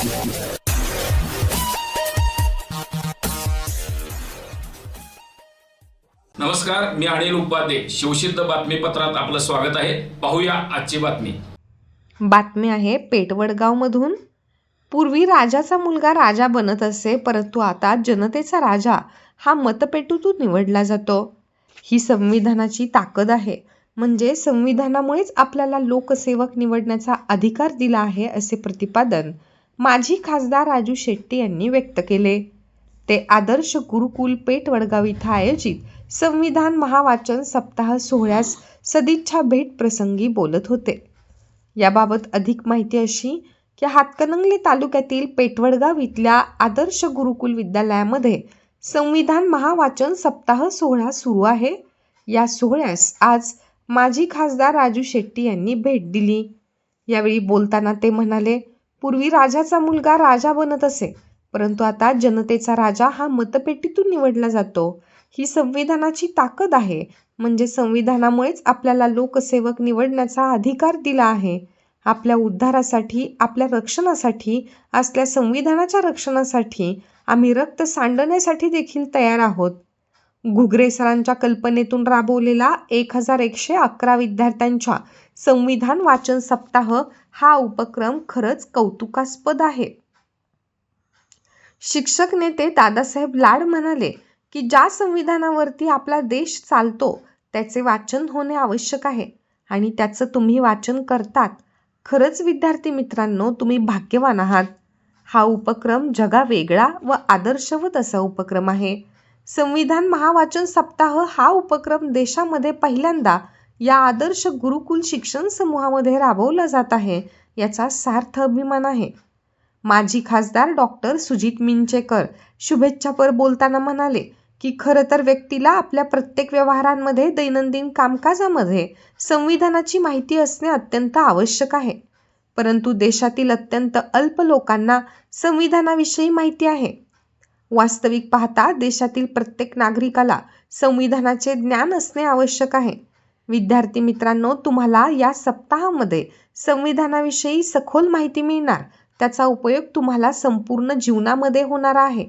नमस्कार मी अनिल उपाध्ये. शिवसिद्ध बातमीपत्रात आपलं स्वागत आहे. पाहूया आजची बातमी. बातमी आहे पेटवडगावमधून. पूर्वी राजाचा मुलगा राजा बनत असे परंतु आता जनतेचा राजा हा मतपेटूतून निवडला जातो. ही संविधानाची ताकद आहे. म्हणजे संविधानामुळेच आपल्याला लोकसेवक निवडण्याचा अधिकार दिला आहे असे प्रतिपादन माजी खासदार राजू शेट्टी यांनी व्यक्त केले. ते आदर्श गुरुकुल पेठ वडगाव इथं आयोजित संविधान महावाचन सप्ताह सोहळ्यास सदिच्छा भेट प्रसंगी बोलत होते. याबाबत अधिक माहिती अशी की हातकणंगले तालुक्यातील पेटवडगाव इथल्या आदर्श गुरुकुल विद्यालयामध्ये संविधान महावाचन सप्ताह सोहळा सुरू आहे. या सोहळ्यास आज माजी खासदार राजू शेट्टी यांनी भेट दिली. यावेळी बोलताना ते म्हणाले पूर्वी राजाचा मुलगा राजा बनत असे. परंतु आता जनतेचा राजा हा मतपेटीतून निवडला जातो. ही संविधानाची ताकद आहे. म्हणजे संविधानामुळेच आपल्याला लोकसेवक निवडण्याचा अधिकार दिला आहे. आपल्या उद्धारासाठी आपल्या रक्षणासाठी असल्या संविधानाच्या रक्षणासाठी आम्ही रक्त सांडण्यासाठी देखील तयार आहोत. घुगरे सरांच्या कल्पनेतून राबवलेला एक हजार एकशे अकरा विद्यार्थ्यांच्या संविधान वाचन सप्ताह हा उपक्रम खरंच कौतुकास्पद आहे. शिक्षक नेते दादासाहेब लाड म्हणाले की ज्या संविधानावरती आपला देश चालतो त्याचे वाचन होणे आवश्यक आहे आणि त्याचं तुम्ही वाचन करतात. खरंच विद्यार्थी मित्रांनो तुम्ही भाग्यवान आहात. हा उपक्रम जगा वेगळा व आदर्शवत असा उपक्रम आहे. संविधान महावाचन सप्ताह हा उपक्रम देशामध्ये पहिल्यांदा या आदर्श गुरुकुल शिक्षण समूहामध्ये राबवला जात आहे याचा सार्थ अभिमान आहे. माजी खासदार डॉक्टर सुजित मिंचेकर शुभेच्छापर बोलताना म्हणाले की खरं तर व्यक्तीला आपल्या प्रत्येक व्यवहारांमध्ये दैनंदिन कामकाजामध्ये संविधानाची माहिती असणे अत्यंत आवश्यक आहे. परंतु देशातील अत्यंत अल्प लोकांना संविधानाविषयी माहिती आहे. वास्तविक पाहता देशातील प्रत्येक नागरिकाला संविधानाचे ज्ञान असणे आवश्यक आहे. विद्यार्थी मित्रांनो तुम्हाला या सप्ताहामध्ये संविधानाविषयी सखोल माहिती मिळणार. त्याचा उपयोग तुम्हाला संपूर्ण जीवनामध्ये होणार आहे.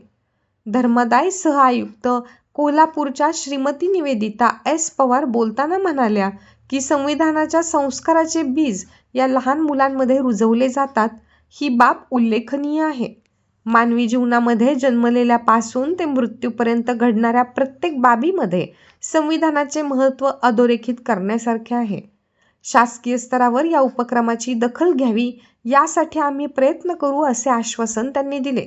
धर्मदाय सहआयुक्त कोल्हापूरच्या श्रीमती निवेदिता एस पवार बोलताना म्हणाल्या की संविधानाच्या संस्काराचे बीज या लहान मुलांमध्ये रुजवले जातात. ही बाब उल्लेखनीय आहे. मानवी जीवनामध्ये जन्मलेल्यापासून ते मृत्यूपर्यंत घडणाऱ्या प्रत्येक बाबीमध्ये संविधानाचे महत्त्व अधोरेखित करण्यासारखे आहे. शासकीय स्तरावर या उपक्रमाची दखल घ्यावी यासाठी आम्ही प्रयत्न करू असे आश्वासन त्यांनी दिले.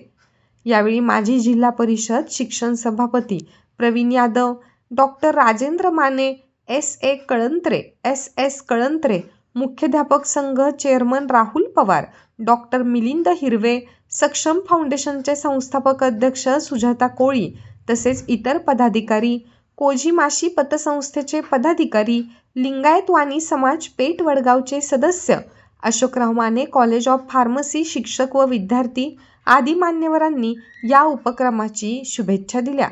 यावेळी माजी जिल्हा परिषद शिक्षण सभापती Praveen Yadav doctor Rajendra Mane S A Kalantre S S Kalantre मुख्याध्यापक संघ चेअरमन राहुल पवार डॉक्टर मिलिंद हिरवे सक्षम फाउंडेशनचे संस्थापक अध्यक्ष सुजाता कोळी तसेच इतर पदाधिकारी कोजीमाशी पतसंस्थेचे पदाधिकारी लिंगायत वाणी समाज पेठ वडगावचे सदस्य Ashokrao Mane college of pharmacy शिक्षक व विद्यार्थी आदी मान्यवरांनी या उपक्रमाची शुभेच्छा दिल्या.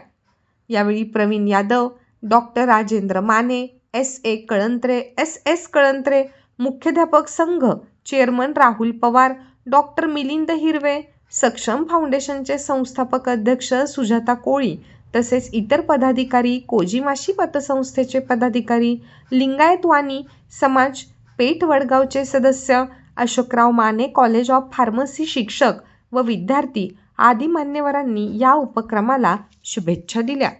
यावेळी Praveen Yadav doctor Rajendra Mane S. A. Kalantre S. S. Kalantre मुख्याध्यापक संघ चेअरमन राहुल पवार डॉक्टर मिलिंद हिरवे सक्षम फाउंडेशनचे संस्थापक अध्यक्ष सुजाता कोळी तसेच इतर पदाधिकारी कोजीमाशी पतसंस्थेचे पदाधिकारी लिंगायत वाणी समाज पेठ वडगावचे सदस्य Ashokrao Mane college of pharmacy शिक्षक व विद्यार्थी आदी मान्यवरांनी या उपक्रमाला शुभेच्छा दिल्या.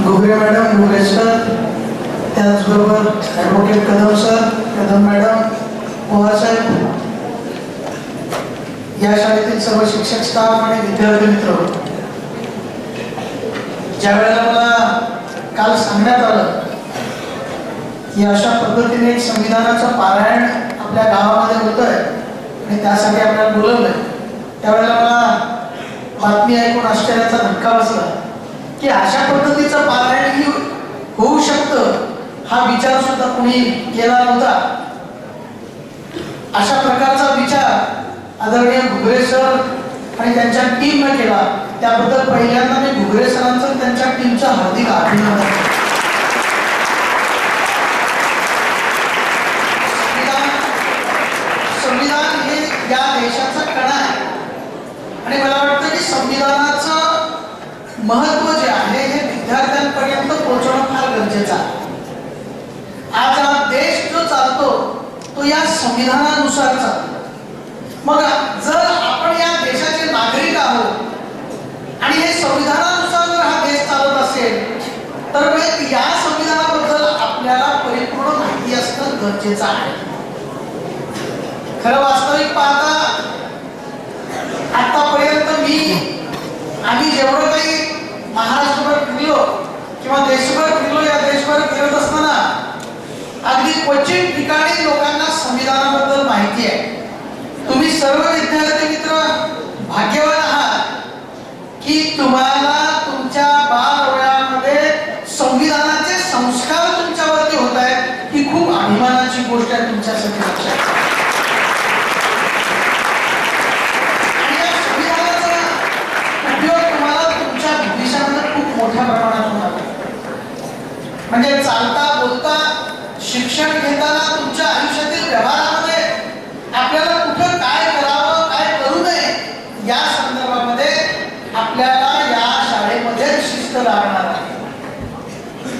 मॅडम त्याचबरोबर advocate Kadam sir Kadam madam Pawar साहेब या शाळेतील सर्व शिक्षक स्टाफ आणि विद्यार्थी मित्र ज्या वेळेला मला काल सांगण्यात आलं की अशा पद्धतीने संविधानाचं पारायण आपल्या गावामध्ये होत आहे आणि त्यासाठी आपल्याला बोलवलंय त्यावेळेला मला बातमी ऐकून आश्चर्याचा धक्का बसला की अशा पद्धतीचं पारायण ही होऊ शकतं हा विचार सुद्धा कुणी केला नव्हता. अशा प्रकारचा विचार आदरणीय घुगरे सर आणि त्यांच्या टीमनं केला. त्याबद्दल पहिल्यांदा मी घुगरे सरांचं त्यांच्या टीमचं हार्दिक अभिनंदन. संविधान संविधान हे या देशाचा कणा आहे. आणि मला वाटतं की संविधानाचं महत्त्व जे आहे हे विद्यार्थ्यांपर्यंत पोहोचवणं फार गरजेचं आहे. आज हा देश जो चालतो तो या संविधानानुसार चालतो मग जर आपण या देशाचे नागरिक आहोत आणि हे संविधानानुसार जर हा देश चालत असेल तर मग या संविधानाबद्दल आपल्याला परिपूर्ण माहिती असणं गरजेचं आहे. खरं वास्तविक पाहता आतापर्यंत मी आम्ही जेवढं काही महाराष्ट्रभर फिरलो किंवा देशभर फिरलो या देशभर फिरत असताना अगदी क्वचित ठिकाणी लोकांना संविधानाबद्दल माहिती आहे. तुम्ही सर्व विद्यार्थी मित्र भाग्यवान आहात की तुम्हाला तुमच्या बालवयामध्ये संविधानाचे संस्कार तुमच्यावरती होत आहेत ही खूप अभिमानाची गोष्ट आहे तुमच्यासाठी. लक्षात उपयोग तुम्हाला तुमच्या भविष्यामध्ये खूप मोठ्या प्रमाणात होणार म्हणजे चालता बोलता शिक्षण घेताना तुमच्या आयुष्यातील व्यवहारामध्ये आपल्याला कुठं काय करावं काय करू नये या संदर्भामध्ये आपल्याला या शाळेमध्ये शिस्त लागणार आहे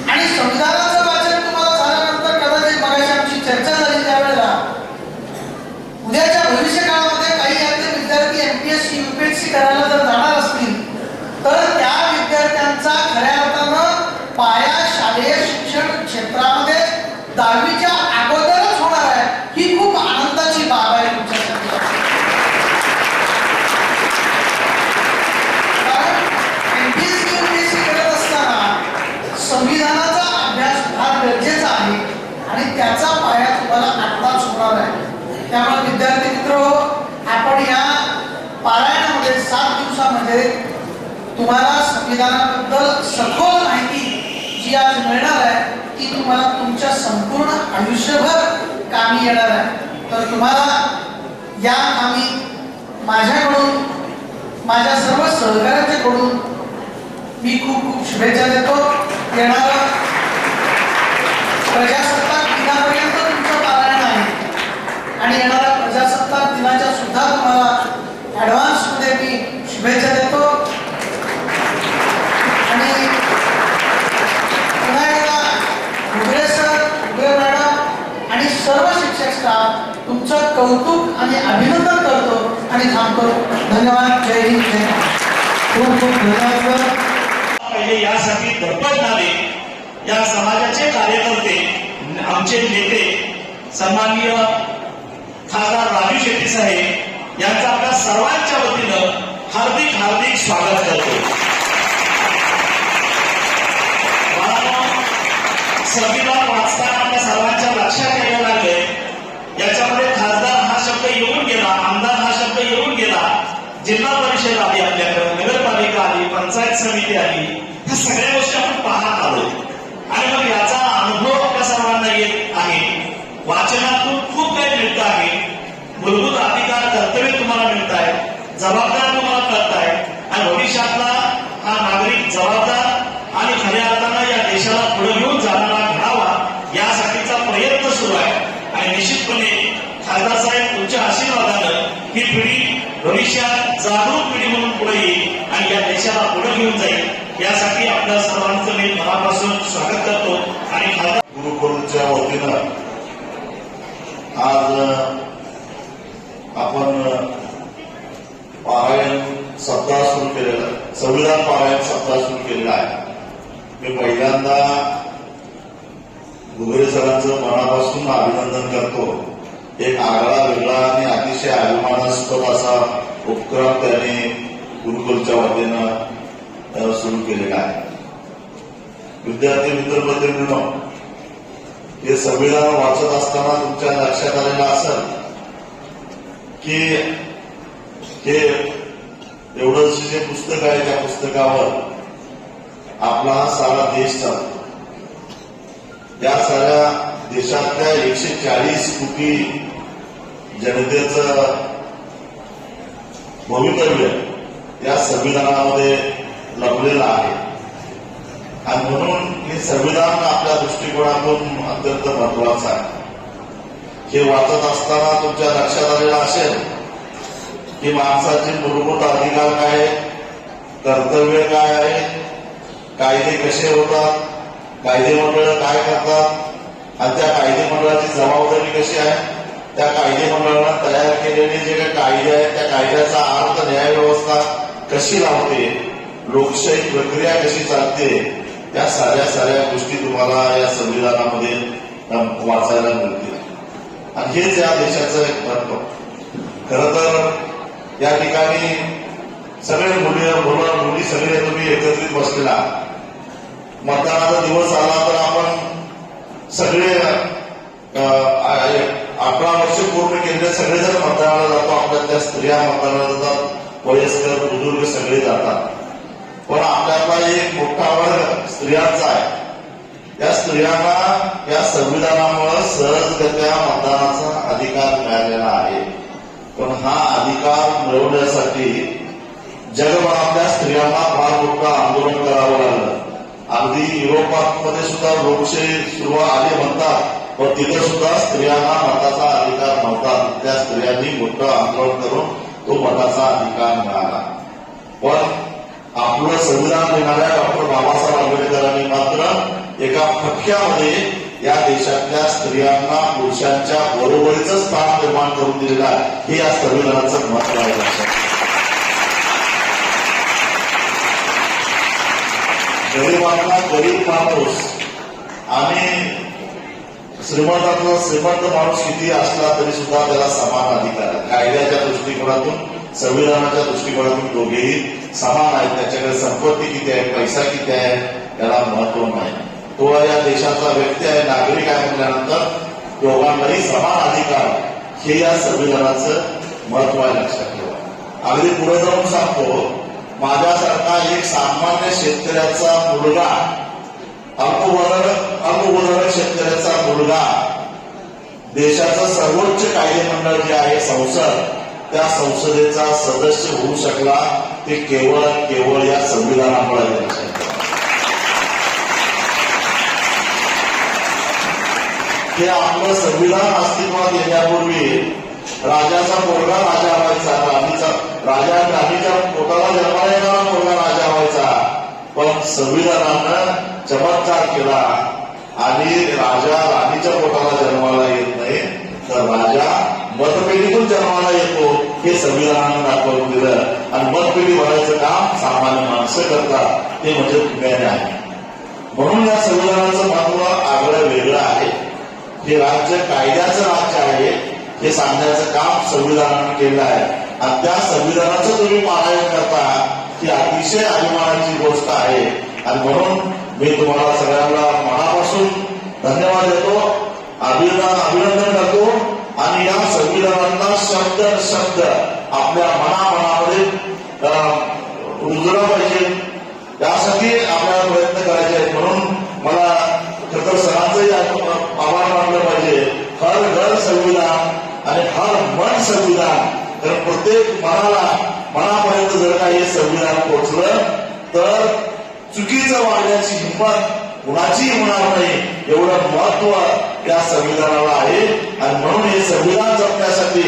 आणि संविधानाचं वाचन तुम्हाला झाल्यानंतर कदाचित मगाशी आमची चर्चा झाली त्यावेळेला उद्याच्या भविष्य काळामध्ये काही यातले विद्यार्थी एमपीएससी युपीएससी करायला जर जाणार असतील तर त्या विद्यार्थ्यांचा खऱ्या अर्थानं पाया शालेय शिक्षण क्षेत्रामध्ये दहावीच्या अगोदरच होणार आहे ही खूप आनंदाची बाब आहे तुमच्यासाठी कारण एमपीएससी युपीएससी करत असताना संविधानाचा अभ्यास फार गरजेचा आहे आणि त्याचा पाया तुम्हाला आत्ताच होणार आहे त्यामुळे विद्यार्थी मित्र आपण या पारायणामध्ये सात तुम्हाला संविधानाबद्दल सखोल माहिती जी आज मिळणार आहे ती तुम्हाला तुमच्या संपूर्ण आयुष्यभर कामी येणार आहे. तर तुम्हाला या कामी माझ्याकडून माझ्या सर्व सहकार्याच्याकडून मी खूप खूप शुभेच्छा देतो. येणार प्रजासत्ताक दिनापर्यंत तुमचं पारायण आहे. आणि येणाऱ्या प्रजासत्ताक दिनाच्या सुद्धा तुम्हाला ऍडव्हान्स मध्ये मी आणि पुन्हा एकदा सर घुगरे मॅडम आणि सर्व शिक्षक स्टाफ तुमचं कौतुक आणि अभिनंदन करतो आणि थांबतो धन्यवाद. जय हिंद जय खूप खूप धन्यवाद सर. पहिले यासाठी धडपड झाले. या समाजाचे कार्यकर्ते आमचे नेते सन्माननीय खासदार राजू शेट्टी साहेब यांचा आपल्या सर्वांच्या वतीनं हार्दिक हार्दिक स्वागत करतो. संविधान वाचताना आपल्या सर्वांच्या लक्षात यायला लागले याच्यामध्ये खासदार हा शब्द येऊन गेला आमदार हा शब्द येऊन गेला. जिल्हा परिषद आली आपल्याकडे नगरपालिका आली पंचायत समिती आली. ह्या सगळ्या गोष्टी आपण पाहत आलो आणि मग याचा अनुभव आपल्या सर्वांना येत आहे. वाचनातून खूप काही मिळत आहे. मूलभूत अधिकार कर्तव्य तुम्हाला मिळत आहे जबाबदार तुम्हाला कळत आहे. आणि भविष्यातला हा नागरिक जबाबदार आणि खऱ्या अर्थानं या देशाला पुढे घेऊन जाणारा घडावा यासाठीचा प्रयत्न सुरू आहे. आणि निश्चितपणे खासदार साहेब तुमच्या आशीर्वादानं ही पिढी भविष्यात जागरूक पिढी म्हणून पुढे येईल आणि या देशाला पुढे घेऊन जाईल. यासाठी आपल्या सर्वांचं मी मनापासून स्वागत करतो. आणि खासदार गुरुकुलच्या वतीनं आज आपण पारायण सप्ताह सुरू केलेला आहे. संविधान पारायण सप्ताह सुरू केलेला आहे. मी पहिल्यांदा घुगरे सरांचं मनापासून अभिनंदन करतो. एक आगळा वेगळा आणि अतिशय अभिमानास्पद असा उपक्रम त्याने गुरुकुलच्या वतीनं सुरू केलेला आहे. विद्यार्थी मित्रमैत्रिणींनो हे संविधान वाचत असताना तुमच्या लक्षात आलेलं असेल की हे एवढंच जे पुस्तक आहे त्या पुस्तकावर आपला हा सारा देश चालतो. या साऱ्या देशातल्या एकशे चाळीस कोटी जनतेचं भवितव्य या संविधानामध्ये लपलेलं आहे. आणि म्हणून हे संविधान आपल्या दृष्टिकोनातून अत्यंत महत्वाचं आहे. हे वाचत असताना तुमच्या लक्षात आलेलं असेल की माणसाचे मूलभूत अधिकार काय? आहेत कर्तव्य काय आहे? कायदे कसे होतात? कायदे मंडळ काय करतात? आणि त्या कायदे मंडळाची जबाबदारी कशी आहे? त्या कायदे मंडळानं तयार केलेले जे काही कायदे आहेत त्या कायद्याचा अर्थ न्याय व्यवस्था कशी लावते? लोकशाही प्रक्रिया कशी चालते? त्या साऱ्या साऱ्या गोष्टी तुम्हाला या संविधानामध्ये वाचायला मिळतील. आणि हेच या देशाचं एक महत्त्व खर तर या ठिकाणी सगळे मुली मुलं मुली सगळे तुम्ही एकत्रित बसलेला. मतदानाचा दिवस आला तर आपण सगळे अकरा वर्ष पूर्ण केलेले सगळेजण मतदानाला जातो. आपल्यातल्या स्त्रिया मतदानाला जातात. वयस्कर बुजुर्ग सगळे जातात. पण आपल्यातला एक मोठा वर्ग स्त्रियांचा आहे. या स्त्रियांना या संविधानामुळे सहजगत्या मतदानाचा अधिकार मिळालेला आहे. पण हा अधिकार मिळवण्यासाठी जगभरातल्या स्त्रियांना फार मोठं आंदोलन करावं लागलं. अगदी युरोपामध्ये सुद्धा लोकशाही सुरुवात आली म्हणतात पण तिथे सुद्धा स्त्रियांना मताचा अधिकार नव्हता. त्या स्त्रियांनी मोठं आंदोलन करून तो मताचा अधिकार मिळाला. पण आपलं संविधान देणाऱ्या डॉक्टर बाबासाहेब आंबेडकरांनी मात्र एका फटक्यामध्ये या देशातल्या स्त्रियांना पुरुषांच्या बरोबरीच स्थान निर्माण करून दिलेलं आहे. हे या संविधानाचं महत्त्व आहे लक्षात गरिबांना गरीब माणूस आणि श्रीमंतातला श्रीमंत माणूस किती असला तरी सुद्धा त्याला समान अधिकार आहे. कायद्याच्या दृष्टिकोनातून संविधानाच्या दृष्टिकोनातून दोघेही समान आहेत. त्याच्याकडे संपत्ती किती आहे पैसा किती आहे त्याला महत्त्व नाही. तो या देशाचा व्यक्ती आहे नागरिक आहे म्हटल्यानंतर दोघांनाही समान अधिकार हे या संविधानाचं महत्त्व आहे लक्षात ठेवा. अगदी पुढे जाऊन सांगतो माझ्यासारखा एक सामान्य शेतकऱ्याचा मुलगा अल्पवर्ण अल्पवर्ण शेतकऱ्याचा मुलगा देशाचं सर्वोच्च कायदेमंडळ जे आहे संसद त्या संसदेचा सदस्य होऊ शकला ते केवळ केवळ या संविधानामुळे आहे लक्षात ठेवा. हे आपलं संविधान अस्तित्वात येण्यापूर्वी राजाचा मुलगा राजा व्हायचा राणीचा राजा राणीच्या पोटाला जन्माला येणारा मुलगा राजा व्हायचा. पण संविधानानं चमत्कार केला आणि राजा राणीच्या पोटाला जन्माला येत नाही तर राजा मतपेढीतून जन्माला येतो हे संविधानानं दाखवून दिलं. आणि मतपेढी भरायचं काम सामान्य माणसं करतात ते म्हणजे तुम्ही आहे म्हणून या संविधानाचं महत्त्व आगळं वेगळं आहे. हे राज्य कायद्याचं राज्य आहे. हे सांगण्याचं काम संविधानाने केलं आहे. आणि त्या संविधानाचं तुम्ही पारायण करता ही अतिशय अभिमानाची गोष्ट आहे. आणि म्हणून मी तुम्हाला सगळ्यांना मनापासून धन्यवाद देतो अभिनंदन अभिनंदन करतो. आणि या संविधानातला शब्द शब्द आपल्या मनामनामध्ये अं, पाहिजे. यासाठी आपल्याला प्रयत्न करायचे आहेत म्हणून मला खरं तर सरांचंही आभार मानलं पाहिजे हर घर संविधान आणि हर मन संविधान कारण प्रत्येक मनाला मनापर्यंत जर का हे संविधान पोहोचलं तर चुकीचं वागण्याची हिंमत कुणाचीही होणार नाही. एवढं महत्त्व या संविधानाला आहे. आणि म्हणून हे संविधान जपण्यासाठी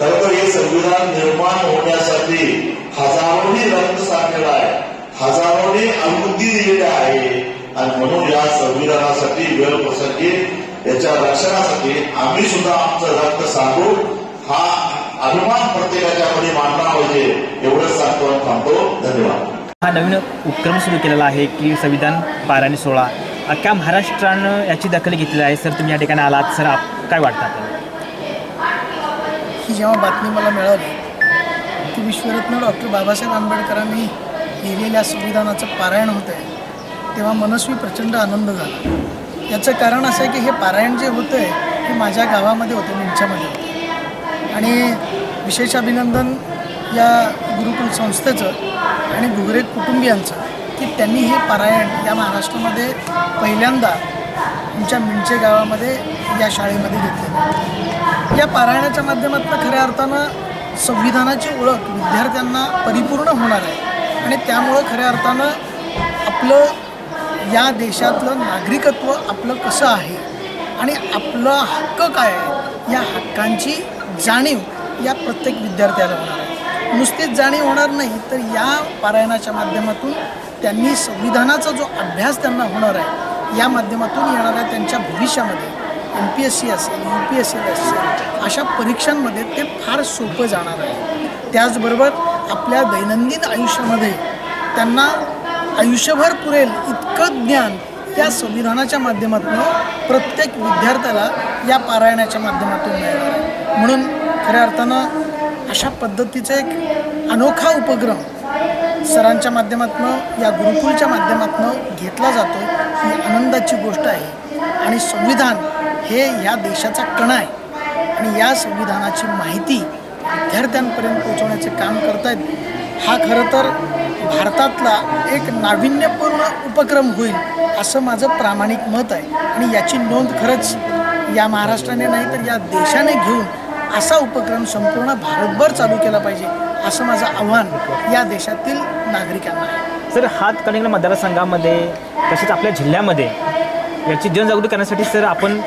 खर तर हे संविधान निर्माण होण्यासाठी हजारोनी रक्त सांगलेला आहे. हजारोनी अनुमती दिलेली आहे. आणि म्हणून या संविधानासाठी वेळ प्रसंगी याच्या रक्षणासाठी आम्ही सुद्धा आमचं रक्त सांगू. हा अभिमान प्रत्येकाच्या मध्ये मानला पाहिजे. एवढंच सांगतो आणि थांबतो. धन्यवाद. हा नवीन उपक्रम सुरू केलेला आहे की संविधान बाराणी सोळा. अख्ख्या महाराष्ट्रानं याची दखल घेतलेली आहे. सर तुम्ही या ठिकाणी आलात. सर आप काय वाटतं आपल्याला? ही जेव्हा बातमी मला मिळाली की विश्वरत्न डॉक्टर बाबासाहेब आंबेडकरांनी लिहिलेल्या संविधानाचं पारायण होतं आहे तेव्हा मनस्वी प्रचंड आनंद झाला. याचं कारण असं आहे की हे पारायण जे होतं आहे हे माझ्या गावामध्ये होतं मिंच्यामध्ये होतं. आणि विशेष अभिनंदन या गुरुकुल संस्थेचं आणि घुगरे कुटुंबियांचं की त्यांनी हे पारायण या महाराष्ट्रामध्ये पहिल्यांदा आमच्या मिंचे गावामध्ये या शाळेमध्ये घेतले या पारायणाच्या माध्यमातून खऱ्या अर्थानं संविधानाची ओळख विद्यार्थ्यांना परिपूर्ण होणार आहे आणि त्यामुळं खऱ्या अर्थानं आपलं या देशातलं नागरिकत्व आपलं कसं आहे आणि आपला हक्क काय आहे या हक्कांची जाणीव या प्रत्येक विद्यार्थ्याला होणार आहे. नुसतीच जाणीव होणार नाही तर या पारायणाच्या माध्यमातून त्यांनी संविधानाचा जो अभ्यास त्यांना होणार आहे या माध्यमातून येणाऱ्या त्यांच्या भविष्यामध्ये एम पी एस सी असेल यू पी एस सी असेल अशा परीक्षांमध्ये ते फार सोपं जाणार आहे. त्याचबरोबर आपल्या दैनंदिन आयुष्यामध्ये त्यांना आयुष्यभर पुरेल इतकं ज्ञान त्या संविधानाच्या माध्यमातून प्रत्येक विद्यार्थ्याला या पारायणाच्या माध्यमातून मिळणार आहे. म्हणून खऱ्या अर्थानं अशा पद्धतीचा एक अनोखा उपक्रम सरांच्या माध्यमातून या गुरुकुलच्या माध्यमातून घेतला जातो ही आनंदाची गोष्ट आहे. आणि संविधान हे या देशाचा कणा आहे. आणि या संविधानाची माहिती विद्यार्थ्यांपर्यंत पोहोचवण्याचे काम करतायत हा खरं तर भारतातला एक नाविन्यपूर्ण उपक्रम होईल असं माझं प्रामाणिक मत आहे. आणि याची नोंद खरंच या महाराष्ट्राने नाही तर या देशाने घेऊन असा उपक्रम संपूर्ण भारतभर चालू केला पाहिजे असं माझं आव्हान या देशातील नागरिकांना आहे. सर हातकणंगले मतदारसंघामध्ये तसेच आपल्या जिल्ह्यामध्ये याची जनजागृती करण्यासाठी सर आपण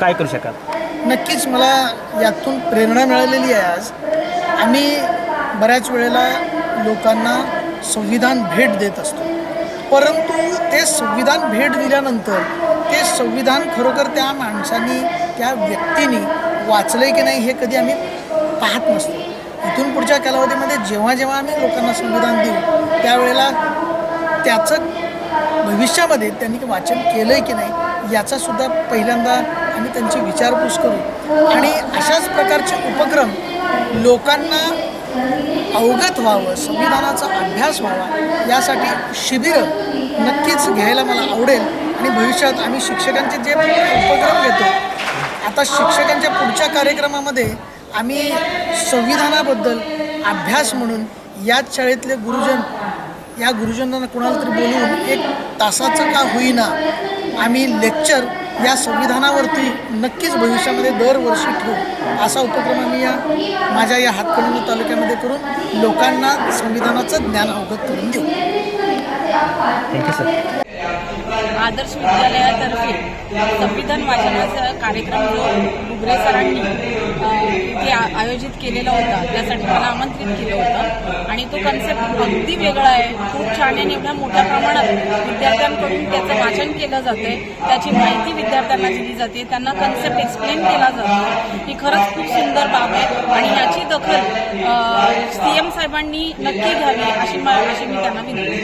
काय करू शकाल? नक्कीच मला यातून प्रेरणा मिळालेली आहे आज. आम्ही बऱ्याच वेळेला लोकांना संविधान भेट देत असतो. परंतु ते संविधान भेट दिल्यानंतर ते संविधान खरोखर त्या माणसानी त्या व्यक्तीने वाचलं की नाही हे कधी आम्ही पाहत नसतो. इथून पुढच्या कालावधीमध्ये जेव्हा जेव्हा आम्ही लोकांना संविधान देऊ त्यावेळेला त्याचं भविष्यामध्ये त्यांनी वाचन केलं आहे की नाही याचा सुद्धा पहिल्यांदा आम्ही त्यांची विचारपूस करू. आणि अशाच प्रकारचे उपक्रम लोकांना अवगत व्हावं संविधानाचा अभ्यास व्हावा यासाठी शिबिरं नक्कीच घ्यायला मला आवडेल. आणि भविष्यात आम्ही शिक्षकांचे जे उपक्रम घेतो आता शिक्षकांच्या पुढच्या कार्यक्रमामध्ये आम्ही संविधानाबद्दल अभ्यास म्हणून याच शाळेतले गुरुजन या गुरुजनांना कोणाला तरी बोलून एक तासाचं का होईना आम्ही लेक्चर या संविधानावरती नक्कीच भविष्यामध्ये दरवर्षी ठेवू. असा उपक्रम आम्ही या माझ्या या हातकणंगले तालुक्यामध्ये करून लोकांना संविधानाचं ज्ञान अवगत करून देऊ. थँक्यू सर आदर्श विद्यालयातर्फे संविधान वाचनाचा कार्यक्रम जो बुगरे सरांनी इथे आ- आयोजित केलेला होता त्यासाठी मला आमंत्रित केलं होतं. आणि तो कन्सेप्ट अगदी वेगळा आहे. खूप छान आहे एवढ्या मोठ्या प्रमाणात विद्यार्थ्यांकडून त्याचं वाचन केलं जाते त्याची माहिती विद्यार्थ्यांना दिली जाते. त्यांना कन्सेप्ट एक्सप्लेन केला जातो. ही खरंच खूप सुंदर बाब आहे. आणि याची दखल सी एम साहेबांनी नक्की घ्यावी अशी अशी मी त्यांना विनंती